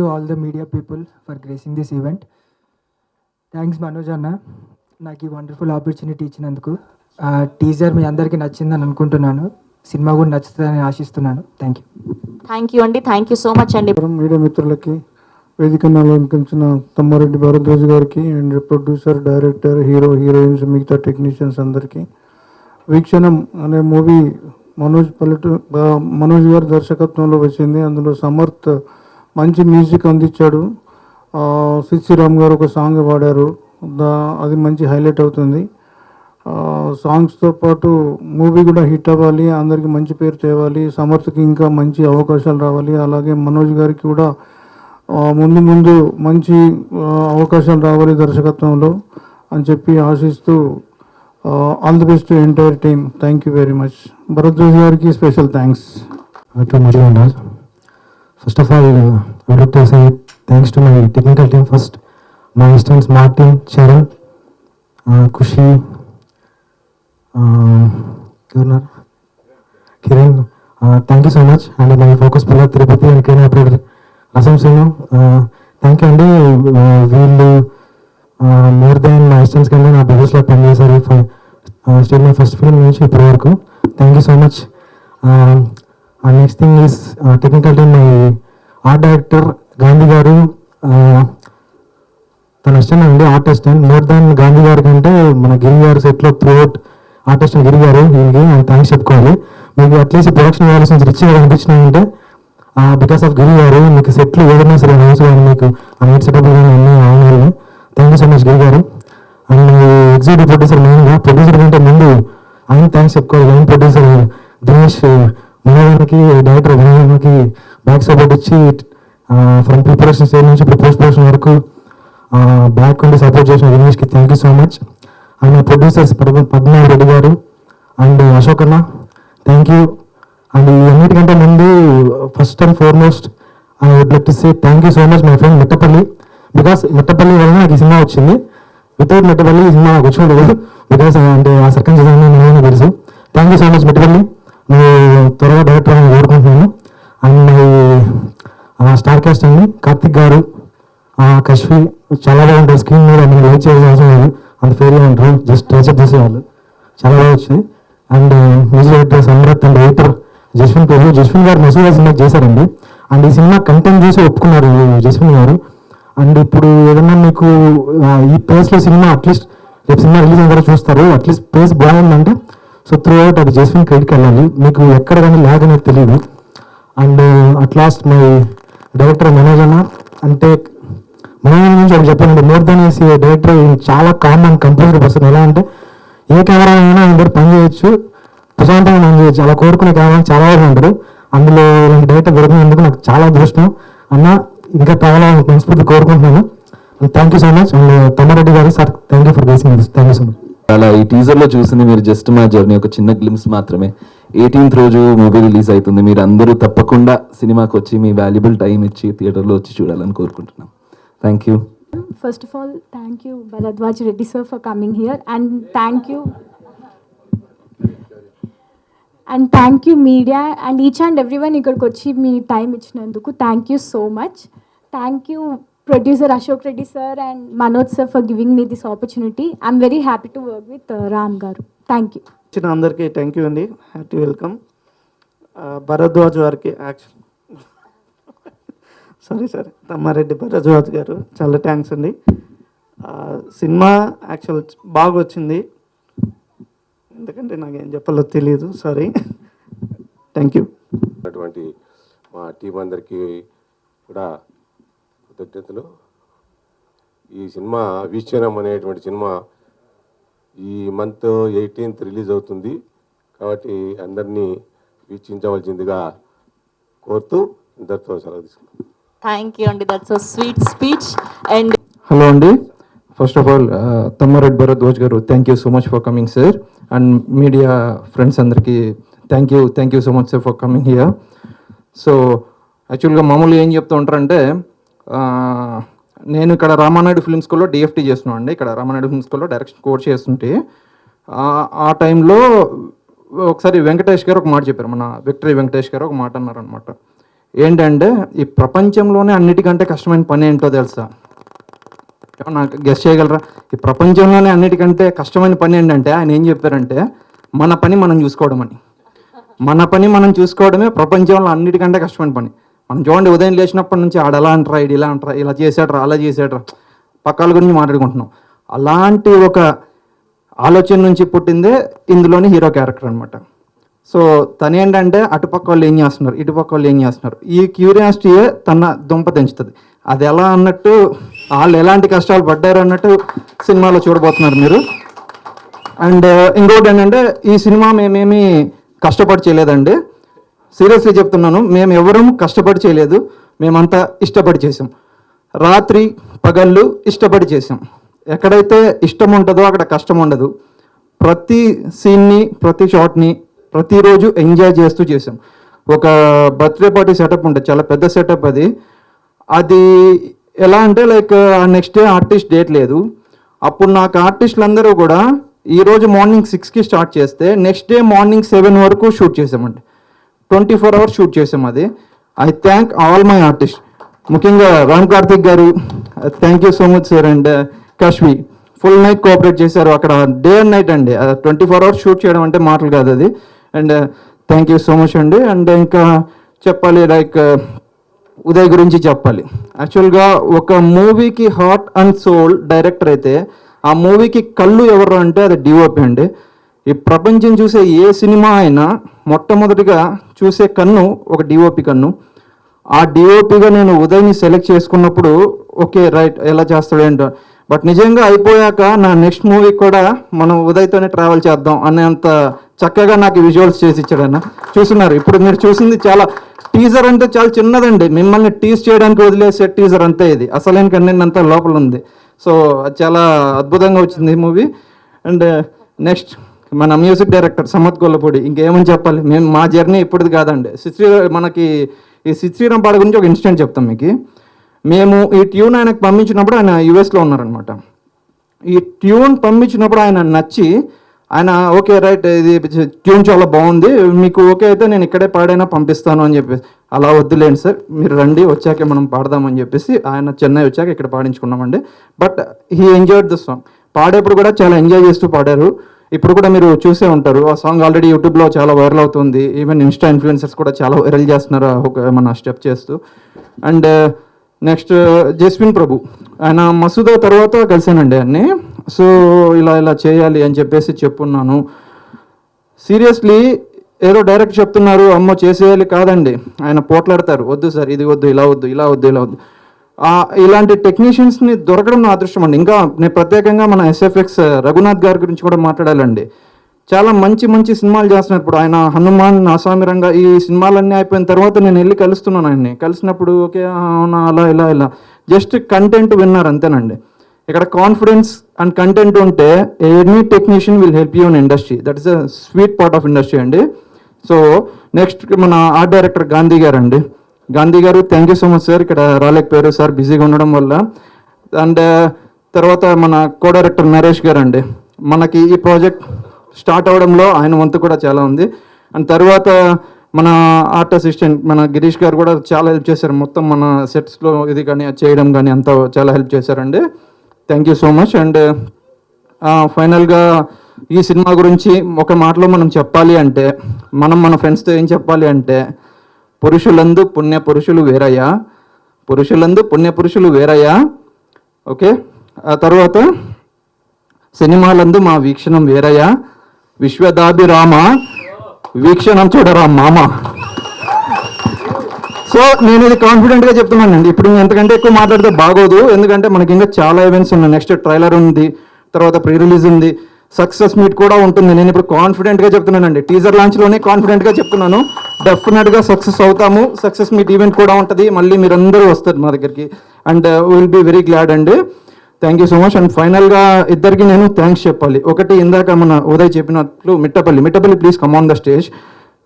You all the media people for gracing this event thanks Manoj అన్న. నాకు ఈ wonderful opportunity ఇచ్చినందుకు. Teaser మీ అందరికీ నచ్చిందని అనుకుంటున్నాను. సినిమా కూడా నచ్చుతుందని ఆశిస్తున్నాను. థ్యాంక్ యూ థ్యాంక్ యూ అండి థ్యాంక్ యూ సో మచ్ అండి మీడియా మిత్రులకి వేదికను అలంకరించిన తమ్మారెడ్డి భారద్వాజ్ గారికి and producer director hero heroines మిగతా టెక్నీషియన్స్ అందరికీ వీక్షణం అనే మూవీ మనోజ్ పల్లెటూ ఆ, మనోజ్ గారి దర్శకత్వంలో వచ్చింది. అందులో సమర్థ్ మంచి మ్యూజిక్ అందించాడు. ఆ, రామ్ గారు ఒక సాంగ్ పాడారు. దా అది మంచి హైలైట్ అవుతుంది. సాంగ్స్తో పాటు మూవీ కూడా హిట్ అవ్వాలి అందరికీ మంచి పేరు తేవాలి సమర్థకి ఇంకా మంచి అవకాశాలు రావాలి. అలాగే మనోజ్ గారికి కూడా ముందు ముందు మంచి అవకాశాలు రావాలి దర్శకత్వంలో అని చెప్పి ఆశిస్తూ all the best entire team thank you very much Bharadwaj గారికి special thanks to Madhuvandas. First of all, uh, I would like to say thanks to my technical team first, my assistants Martin, Charan, uh, Kushi, uh, Governor, Kiran. Uh, thank you so much. And my focus pillar Tirupati and Kiran operator Rasam Sinu. Uh, thank you అండి uh, వీళ్ళు more than మా assistants కంటే నా బిజినెస్లో పనిచేశారు state my first film నుంచి ఇప్పటి వరకు thank you so much and next thing is technical team my art director Gandhi garu తన ఇష్టం అండి artist and more than Gandhi గారి కంటే మన గిరి గారు సెట్లో త్రూఅవుట్ ఆర్టిస్ట్ గిరి గారు వీళ్ళకి ఆయన థ్యాంక్స్ చెప్పుకోవాలి. మీకు అట్లీస్ట్ ప్రొడక్షన్ వాల్యూస్ రిచ్గా అనిపించినాయంటే బికాస్ ఆఫ్ గిరి గారు మీకు సెట్లు ఏదైనా సరే హౌస్ కానీ మీకు నైట్ సెటప్ కానీ అన్ని ఆయన thank you so much Giri garu. And executive producer మెయిన్గా ప్రొడ్యూసర్ కంటే ముందు ఆయన థ్యాంక్స్ చెప్పుకోవాలి. మెయిన్ ప్రొడ్యూసర్ దినేష్ మనోహర్కి డైరెక్టర్ మనోహర్కి బ్యాక్ సపోర్ట్ ఇచ్చి ఫ్రమ్ ప్రిపరేషన్ స్టేజ్ నుంచి పోస్ట్ ప్రొడక్షన్ వరకు బ్యాక్ ఉండి సపోర్ట్ చేసిన వినేష్కి thank you so much and producers Padmanabha Reddy garu and Ashok అన్న థ్యాంక్ యూ అండ్ అన్నిటికంటే ముందు first and foremost I would like to say thank you so much my friend Mittapalli because Mittapalli వల్ల నాకు ఈ cinema వచ్చింది. Without Mittapalli ఈ cinema నాకు వచ్చి బికాస్ అంటే ఆ సర్కంజ్ నేను తెలుసు. Thank you so much Mittapalli నువ్వు త్వరగా డైరెక్టర్ అని కోరుకుంటున్నాను. అండ్ మై స్టార్ కాస్ట్ అండి కార్తిక్ గారు ఆ, కశ్వి చాలా బాగుంటారు స్క్రీన్ మీద నేను లైక్ చేయాల్సిన అవసరం లేదు. అంత ఫెయిర్గా ఉంటారు జస్ట్ ట్రైచప్ చేసేవాళ్ళు. చాలా బాగా వచ్చాయి and music director Samrat and writer Jaswin పేరు. జస్విన్ గారు మసూదా సినిమా చేశారండి. అండ్ ఈ సినిమా కంటెంట్ చూసి ఒప్పుకున్నారు జస్విన్ గారు. అండ్ ఇప్పుడు ఏదన్నా మీకు ఈ ప్లేస్లో సినిమా అట్లీస్ట్ రేపు సినిమా రిలీజ్ అయిన చూస్తారు. అట్లీస్ట్ ప్లేస్ బాగుందంటే. సో త్రూ అవుట్ అది జస్విన్ క్రెడిట్కి వెళ్ళాలి. మీకు ఎక్కడ కానీ ల్యాగ్ అనేది తెలియదు and at last my director Manoj అన్న అంటే మనోజ్ నుంచి ఒకటి చెప్పండి మోర్ దెన్ ఏసీ డైరెక్టర్ చాలా కామ్ అండ్ కంపోజ్డ్ పర్సన్ ఎలా అంటే ఏ కెమెరా అయినా ఆయన దగ్గర పని చేయొచ్చు ప్రశాంతంగా పని చేయొచ్చు అలా కోరుకునే కెమెరా చాలా వరకు ఉంటారు. అందులో ఇలాంటి డైరెక్టర్ దొరికినందుకు నాకు చాలా అదృష్టం. అన్న ఇంకా కావాలని మనస్ఫూర్తి కోరుకుంటున్నాను. Thank you so much and Tammareddy garu sir thank you for basing this thank you so much అలా ఈ టీజర్లో చూసింది మీరు జస్ట్ మా జర్నీ ఒక చిన్న గ్లిమ్స్ మాత్రమే. ఎయిటీన్త్ రోజు మూవీ రిలీజ్ అవుతుంది. మీరు అందరూ తప్పకుండా సినిమాకి వచ్చి మీ వాల్యుబుల్ టైం ఇచ్చి థియేటర్లో వచ్చి చూడాలని కోరుకుంటున్నాం. Thank you first of all thank you Bharadwaj Reddy sir for coming here and thank you and thank you media and each and every one ఇక్కడికి వచ్చి మీ టైం ఇచ్చినందుకు thank you so much thank you producer Ashok Reddy sir and Manoj sir for giving me this opportunity I'm very happy to work with Ram garu thank you వచ్చిన అందరికీ thank you అండి. Happy welcome Bharadwaj వారికి actual sorry sorry Tammareddy Bharadwaj garu చాలా thanks అండి. Cinema actual బాగా వచ్చింది. ఎందుకంటే నాకేం చెప్పాలో తెలియదు సారీ థ్యాంక్ యూ అటువంటి మా టీం అందరికీ కూడా కృతజ్ఞతలు. ఈ సినిమా వీక్షణం అనేటువంటి సినిమా ఈ మంత్ ఎయిటీన్త్ రిలీజ్ అవుతుంది. కాబట్టి అందరినీ వీక్షించవలసిందిగా కోరుతూ ఇంతటితో సెలవు తీసుకున్నాం థ్యాంక్ యూ అండి that's sweet speech and hello అండి first of all Tammareddy Bharadwaj garu thank you so much for coming sir and media friends అందరికీ thank you thank you so much sir for coming here so యాక్చువల్గా మామూలుగా ఏం చెప్తూ ఉంటారంటే ఆ, నేను ఇక్కడ రామానాయుడు ఫిల్మ్ స్కూల్లో డిఎఫ్టీ చేస్తున్నాను అండి ఇక్కడ రామానాయుడు ఫిల్మ్ స్కూల్లో డైరెక్షన్ కోర్స్ చేస్తుంటే ఆ- టైంలో ఒకసారి వెంకటేష్ గారు ఒక మాట చెప్పారు. మన విక్టరీ వెంకటేష్ గారు ఒక మాట అన్నారనమాట ఏంటంటే ఈ ప్రపంచంలోనే అన్నిటికంటే కష్టమైన పని ఏంటో తెలుసా? నాకు గెస్ట్ చేయగలరా? ఈ ప్రపంచంలోనే అన్నిటికంటే కష్టమైన పని ఏంటంటే ఆయన ఏం చెప్పారంటే మన పని మనం చూసుకోవడం అని. మన పని మనం చూసుకోవడమే ప్రపంచంలో అన్నిటికంటే కష్టమైన పని. మనం చూడండి ఉదయం లేచినప్పటి నుంచి ఆడ ఎలా అంటారా ఇడు ఇలా అంటారా ఇలా చేసాడరా అలా చేసాడరా పక్కల గురించి మాట్లాడుకుంటున్నాం. అలాంటి ఒక ఆలోచన నుంచి పుట్టిందే ఇందులోని హీరో క్యారెక్టర్ అనమాట సో తను ఏంటంటే అటుపక్క వాళ్ళు ఏం చేస్తున్నారు ఇటుపక్క వాళ్ళు ఏం చేస్తున్నారు. ఈ క్యూరియాసిటీయే తన దుంప తెంచుతుంది. అది ఎలా అన్నట్టు వాళ్ళు ఎలాంటి కష్టాలు పడ్డారు అన్నట్టు సినిమాలో చూడబోతున్నారు మీరు. అండ్ ఇంకోటి ఏంటంటే ఈ సినిమా మేమేమి కష్టపడి చేయలేదండి. సీరియస్లీ చెప్తున్నాను మేము ఎవరూ కష్టపడి చేయలేదు మేమంతా ఇష్టపడి చేసాం రాత్రి పగళ్ళు ఇష్టపడి చేసాం ఎక్కడైతే ఇష్టం ఉంటుందో అక్కడ కష్టం ఉండదు. ప్రతి సీన్ని ప్రతి షాట్ని ప్రతిరోజు ఎంజాయ్ చేస్తూ చేసాం ఒక బర్త్డే పార్టీ సెటప్ ఉంటుంది చాలా పెద్ద సెటప్ అది. అది ఎలా అంటే like next day artist date లేదు. అప్పుడు నాకు ఆర్టిస్టులు అందరూ కూడా ఈరోజు మార్నింగ్ సిక్స్కి స్టార్ట్ చేస్తే నెక్స్ట్ డే మార్నింగ్ సెవెన్ వరకు షూట్ చేసామండి ట్వంటీ ఫోర్ అవర్స్ షూట్ చేసాం అది. I thank all my artist. ముఖ్యంగా Ram Karthik garu thank you so much sir and uh, Kashvi. Full night cooperate చేశారు. అక్కడ డే అండ్ నైట్ అండి. Twenty four hours shoot చేయడం అంటే మాటలు కాదు అది. And uh, thank you so much అండి. అండ్ ఇంకా చెప్పాలి లైక్ uh, ఉదయ్ గురించి చెప్పాలి. యాక్చువల్గా ఒక మూవీకి హార్ట్ అండ్ సోల్ డైరెక్టర్ అయితే ఆ మూవీకి కళ్ళు ఎవరు అంటే అది డిఓపి అండి. ఈ ప్రపంచం చూసే ఏ సినిమా అయినా మొట్టమొదటిగా చూసే కన్ను ఒక డిఓపి కన్ను. ఆ డిఓపిగా నేను ఉదయ్ని సెలెక్ట్ చేసుకున్నప్పుడు ఓకే రైట్ ఎలా చేస్తాడేంటో బట్ నిజంగా అయిపోయాక నా నెక్స్ట్ మూవీ కూడా మనం ఉదయ్తోనే ట్రావెల్ చేద్దాం అనేంత చక్కగా నాకు విజువల్స్ చేసి ఇచ్చాడన్న చూస్తున్నారు ఇప్పుడు మీరు చూసింది చాలా టీజర్ అంటే చాలా చిన్నదండి. మిమ్మల్ని టీజ్ చేయడానికి వదిలేసే టీజర్ అంతే ఇది. అసలైన కంటెంట్ అంతా లోపల ఉంది. సో అది చాలా అద్భుతంగా వచ్చింది ఈ మూవీ. అండ్ నెక్స్ట్ మన మ్యూజిక్ డైరెక్టర్ సమత్ గొల్లపూడి ఇంకేమని చెప్పాలి? మేము మా జర్నీ ఇప్పటిది కాదండి. శ్రీ మనకి ఈ శ్రీరామ్ పాట గురించి ఒక ఇన్సిడెంట్ చెప్తాం మీకు. మేము ఈ ట్యూన్ ఆయనకు పంపించినప్పుడు ఆయన యుఎస్లో ఉన్నారనమాట ఈ ట్యూన్ పంపించినప్పుడు ఆయన నచ్చి ఆయన ఓకే రైట్ ఇది ట్యూన్ చాలా బాగుంది. మీకు ఓకే అయితే నేను ఇక్కడే పాడైనా పంపిస్తాను అని చెప్పేసి. అలా వద్దులేండి సార్ మీరు రండి వచ్చాకే మనం పాడదామని చెప్పేసి ఆయన చెన్నై వచ్చాక ఇక్కడ పాడించుకున్నామండి. But he enjoyed the song పాడేప్పుడు కూడా చాలా ఎంజాయ్ చేస్తూ పాడారు. ఇప్పుడు కూడా మీరు చూసే ఉంటారు. ఆ సాంగ్ ఆల్రెడీ యూట్యూబ్లో చాలా వైరల్ అవుతుంది. ఈవెన్ ఇన్స్టా ఇన్ఫ్లుయెన్సర్స్ కూడా చాలా వైరల్ చేస్తున్నారు ఒక మన స్టెప్ చేస్తూ. అండ్ నెక్స్ట్ జస్విన్ ప్రభు ఆయన మసూదా తర్వాత కలిసానండి అన్ని సో ఇలా ఇలా చేయాలి అని చెప్పేసి చెప్పున్నాను. సీరియస్లీ ఏదో డైరెక్ట్ చెప్తున్నారు అమ్మో చేసేయాలి కాదండి. ఆయన పోట్లాడతారు. వద్దు సార్ ఇది వద్దు ఇలా వద్దు ఇలా వద్దు ఇలా వద్దు. ఇలాంటి టెక్నీషియన్స్ని దొరకడం నా అదృష్టం అండి. ఇంకా నేను ప్రత్యేకంగా మన ఎస్ఎఫ్ఎక్స్ రఘునాథ్ గారి గురించి కూడా మాట్లాడాలండి. చాలా మంచి మంచి సినిమాలు చేస్తున్నారు. ఇప్పుడు ఆయన హనుమాన్ ఆసామి రంగ ఈ సినిమాలన్నీ అయిపోయిన తర్వాత నేను వెళ్ళి కలుస్తున్నాను ఆయన్ని. కలిసినప్పుడు ఓకే అవునా అలా ఇలా ఇలా. జస్ట్ కంటెంట్ విన్నారు అంతేనండి. ఇక్కడ కాన్ఫిడెన్స్ అండ్ కంటెంట్ ఉంటే any technician will help you in industry. That is a sweet part of industry అండి. సో నెక్స్ట్ మన ఆర్ట్ డైరెక్టర్ గాంధీ గారు అండి Gandhi garu thank you so much sir ఇక్కడ రాలేకపోయారు సార్ బిజీగా ఉండడం వల్ల. అండ్ uh, తర్వాత మన కో డైరెక్టర్ నరేష్ గారు అండి మనకి ఈ ప్రాజెక్ట్ స్టార్ట్ అవడంలో ఆయన వంతు కూడా చాలా ఉంది. అండ్ తర్వాత మన ఆర్ట్ అసిస్టెంట్ మన గిరీష్ గారు కూడా చాలా హెల్ప్ చేశారు. మొత్తం మన సెట్స్లో ఇది కానీ చేయడం కానీ అంతా చాలా హెల్ప్ చేశారండి. Thank you so much and ఫైనల్గా ఈ సినిమా గురించి ఒక మాటలో మనం చెప్పాలి అంటే మనం మన ఫ్రెండ్స్తో ఏం చెప్పాలి అంటే పురుషులందు పుణ్య పురుషులు వేరయ్యా. పురుషులందు పుణ్య పురుషులు వేరయ్యా. ఓకే? ఆ తర్వాత సినిమాలందు మా వీక్షణం వేరయ్యా. విశ్వదాభిరామ వీక్షణం చూడరా మామ. సో నేను ఇది కాన్ఫిడెంట్గా చెప్తున్నానండి. ఇప్పుడు నేను ఎంతకంటే ఎక్కువ మాట్లాడితే బాగోదు. ఎందుకంటే మనకి ఇంకా చాలా ఈవెంట్స్ ఉన్నాయి. నెక్స్ట్ ట్రైలర్ ఉంది. తర్వాత ప్రీ రిలీజ్ ఉంది. సక్సెస్ మీట్ కూడా ఉంటుంది. నేను ఇప్పుడు కాన్ఫిడెంట్గా చెప్తున్నానండి. టీజర్ లాంచ్లోనే కాన్ఫిడెంట్గా చెప్తున్నాను. డెఫినెట్గా సక్సెస్ అవుతాము. సక్సెస్ మీట్ ఈవెంట్ కూడా ఉంటుంది. మళ్ళీ మీరందరూ వస్తారు మా దగ్గరికి. And will be very glad అండి. Thank you so much and ఫైనల్గా ఇద్దరికి నేను థ్యాంక్స్ చెప్పాలి. ఒకటి ఇందాక మన ఉదయ్ చెప్పినట్లు Mittapalli. Mittapalli please come on the stage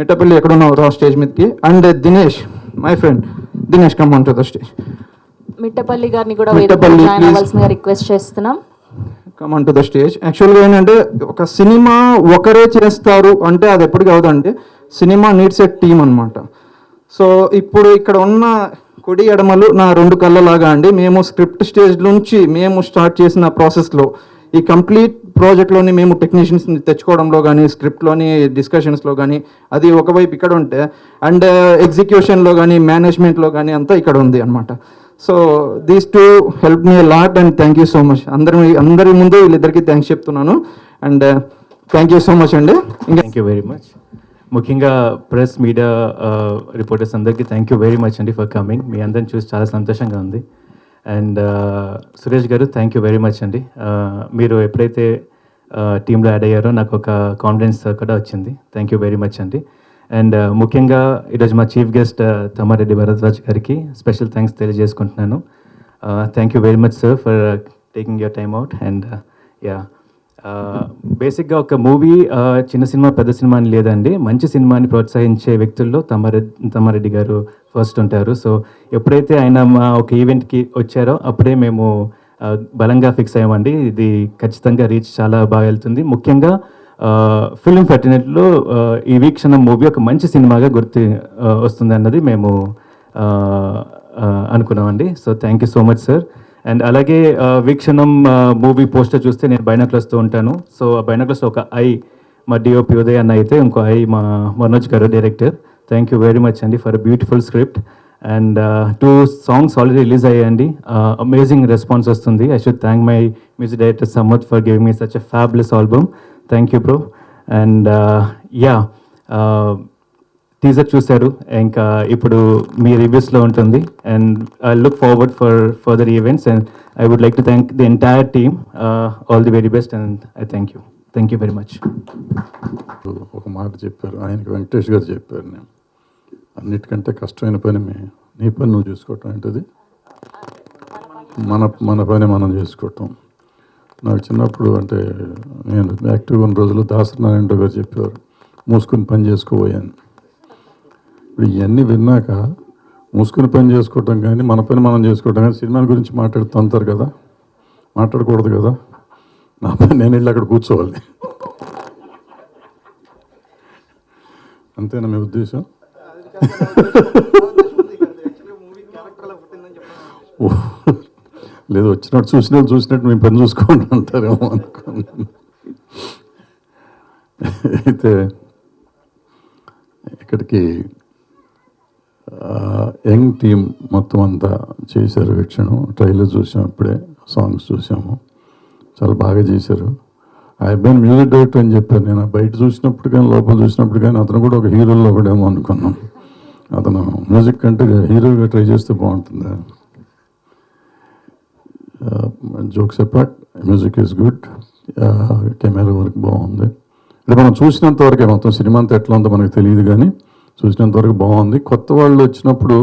Mittapalli ఎక్కడున్నావు? రా స్టేజ్ మీదకి. And Dinesh my friend Dinesh come on to the stage Mittapalli garu కూడా రిక్వెస్ట్ చేస్తున్నాం. Come on to the stage యాక్చువల్గా ఏంటంటే ఒక సినిమా ఒకరే చేస్తారు అంటే అది ఎప్పటికీ అవదండి సినిమా నీడ్స్ ఎ టీమ్ అనమాట సో ఇప్పుడు ఇక్కడ ఉన్న కుడి ఎడమలు నా రెండు కళ్ళలాగా అండి. మేము స్క్రిప్ట్ స్టేజ్ నుంచి మేము స్టార్ట్ చేసిన ప్రాసెస్లో ఈ కంప్లీట్ ప్రాజెక్ట్లోని మేము టెక్నీషియన్స్ని తెచ్చుకోవడంలో కానీ స్క్రిప్ట్లోని డిస్కషన్స్లో కానీ అది ఒకవైపు ఇక్కడ ఉంటే అండ్ ఎగ్జిక్యూషన్లో కానీ మేనేజ్మెంట్లో కానీ అంతా ఇక్కడ ఉంది అనమాట so these two help me lot and thank you so much అందరి అందరి ముందు వీళ్ళిద్దరికీ థ్యాంక్స్ చెప్తున్నాను. And thank you so much అండి. ఇంకా థ్యాంక్ యూ వెరీ మచ్ ముఖ్యంగా ప్రెస్ మీడియా uh, రిపోర్టర్స్ అందరికీ థ్యాంక్ యూ వెరీ మచ్ అండి ఫర్ కమింగ్ మీ అందరిని చూసి చాలా సంతోషంగా ఉంది. And uh, Suresh garu thank you very much అండి. Uh, మీరు ఎప్పుడైతే టీంలో యాడ్ అయ్యారో నాకు ఒక కాన్ఫిడెన్స్ కూడా వచ్చింది. థ్యాంక్ యూ వెరీ మచ్ అండి. అండ్ uh, ముఖ్యంగా ఈరోజు మా chief guest uh, Tammareddy Bharadwaj గారికి స్పెషల్ థ్యాంక్స్ తెలియజేసుకుంటున్నాను. Thank you very much sir for taking your time out and yeah బేసిక్గా ఒక మూవీ uh, చిన్న సినిమా పెద్ద సినిమా అని లేదండి. మంచి సినిమాని ప్రోత్సహించే వ్యక్తుల్లో తమ్మారెడ్డి తమ్మారెడ్డి గారు ఫస్ట్ ఉంటారు. సో ఎప్పుడైతే ఆయన మా ఒక ఈవెంట్కి వచ్చారో అప్పుడే మేము బలంగా ఫిక్స్ అయ్యామండి. ఇది ఖచ్చితంగా రీచ్ చాలా బాగా వెళ్తుంది. ముఖ్యంగా ఫిలిం ఫెర్టినెట్లో ఈ వీక్షణం మూవీ ఒక మంచి సినిమాగా గుర్తు వస్తుంది అన్నది మేము అనుకున్నామండి. So thank you so much sir and అలాగే వీక్షణం మూవీ పోస్టర్ చూస్తే నేను బైనాక్లస్తో ఉంటాను. సో ఆ బైనాక్లర్స్లో ఒక ఐ మా డిఓపి ఉదయ్ అన్న అయితే ఇంకో ఐ మా Manoj garu director thank you very much అండి for beautiful script and two songs already release అయ్యాయండి. అమేజింగ్ రెస్పాన్స్ వస్తుంది. I should thank my music director Sammath for giving me such a fabulous album thank you bro and yeah teaser చూశారు. ఇంకా ఇప్పుడు మీ రివ్యూస్లో ఉంటుంది. And I look forward for further events and I would like to thank the entire team all the very best and I thank you thank you very much ఒక మాట చెప్పారు. ఆయనకి వెంకటేష్ గారు చెప్పారు. నేను అన్నిటికంటే కష్టమైన పని నీ పని నువ్వు చూసుకోవటం ఏంటది? మన మన పని మనం చేసుకోవటం. నాకు చిన్నప్పుడు అంటే నేను యాక్టివ్గా ఉన్న రోజులు దాసనారాయణ గారు చెప్పేవారు మూసుకుని పని చేసుకోబోయాను ఇప్పుడు ఇవన్నీ విన్నాక మూసుకుని పని చేసుకోవటం కానీ మన పని మనం చేసుకోవటం కానీ సినిమా గురించి మాట్లాడుతూ అంటారు కదా మాట్లాడకూడదు కదా నా పని నేను వెళ్ళి అక్కడ కూర్చోవాలి. అంతేనా మీ ఉద్దేశం? ఓ, లేదు వచ్చినట్టు చూసినట్టు చూసినట్టు మేము పని చూసుకోండి అంటారేమో అనుకున్నాను. అయితే ఇక్కడికి యంగ్ టీం మొత్తం అంతా చేశారు వీక్షణం. ట్రైలర్ చూసాం ఇప్పుడే సాంగ్స్ చూసాము. చాలా బాగా చేశారు. ఐ అబ్బాయిని మ్యూజిక్ డైరెక్టర్ అని చెప్పారు నేను. బయట చూసినప్పుడు కానీ లోపల చూసినప్పుడు కానీ అతను కూడా ఒక హీరోలో ఒకడేమో అనుకున్నాం అతను మ్యూజిక్ కంటే హీరోగా ట్రై చేస్తే బాగుంటుంది? Jokes apart music is good camera work బాగుంది. అంటే మనం చూసినంత వరకే మొత్తం సినిమా అంతా ఎట్లా ఉందో మనకు తెలియదు కానీ చూసినంత వరకు బాగుంది. కొత్త వాళ్ళు వచ్చినప్పుడు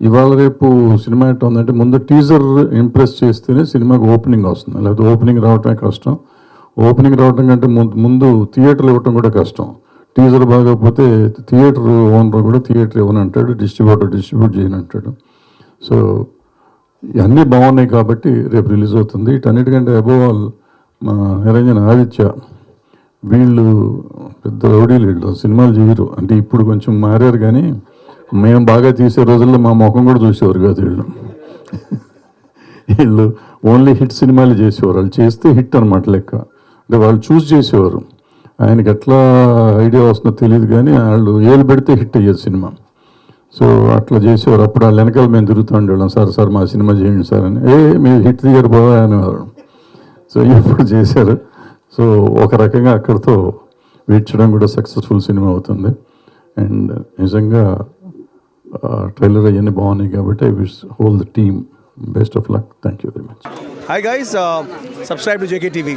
ఇవాళ రేపు సినిమా ఎట్లా ఉందంటే ముందు టీజర్ ఇంప్రెస్ చేస్తేనే సినిమాకి ఓపెనింగ్ వస్తుంది. లేకపోతే ఓపెనింగ్ రావటమే కష్టం. ఓపెనింగ్ రావటం కంటే ముందు ముందు థియేటర్లు ఇవ్వటం కూడా కష్టం. టీజర్ బాగోకపోతే థియేటర్ ఓనర్ కూడా థియేటర్ ఇవ్వనంటాడు డిస్ట్రిబ్యూటర్ డిస్ట్రిబ్యూట్ చేయనంటాడు. సో ఇవన్నీ బాగున్నాయి కాబట్టి రేపు రిలీజ్ అవుతుంది. వీటన్నిటికంటే అబోవ్ ఆల్ మా నిరంజన్ ఆదిత్య వీళ్ళు పెద్ద రౌడీ వీళ్ళు సినిమాలు చేయరు అంటే ఇప్పుడు కొంచెం మారారు కానీ మేము బాగా తీసే రోజుల్లో మా ముఖం కూడా చూసేవారు కాదు వీళ్ళు. వీళ్ళు ఓన్లీ హిట్ సినిమాలు చేసేవారు. వాళ్ళు చేస్తే హిట్ అనమాట లెక్క. అంటే వాళ్ళు చూస్ చేసేవారు. ఆయనకి ఎట్లా ఐడియా వస్తుందో తెలియదు కానీ వాళ్ళు ఏలు పెడితే హిట్ అయ్యేది సినిమా. సో అట్లా చేసేవారు. అప్పుడు వాళ్ళ వెనకాల మేము తిరుగుతూ ఉండేవాళ్ళం సార్ సార్ మా సినిమా చేయండి సార్ అని. ఏ మీరు హిట్ దిగారు పోవా అనేవారు సో ఇప్పుడు చేశారు. సో ఒక రకంగా అక్కడితో వీడ్చడం కూడా సక్సెస్ఫుల్ సినిమా అవుతుంది. అండ్ నిజంగా ట్రైలర్ అవన్నీ బాగున్నాయి కాబట్టి I wish whole the team best of luck. Thank you very much. Hi guys subscribe to JK TV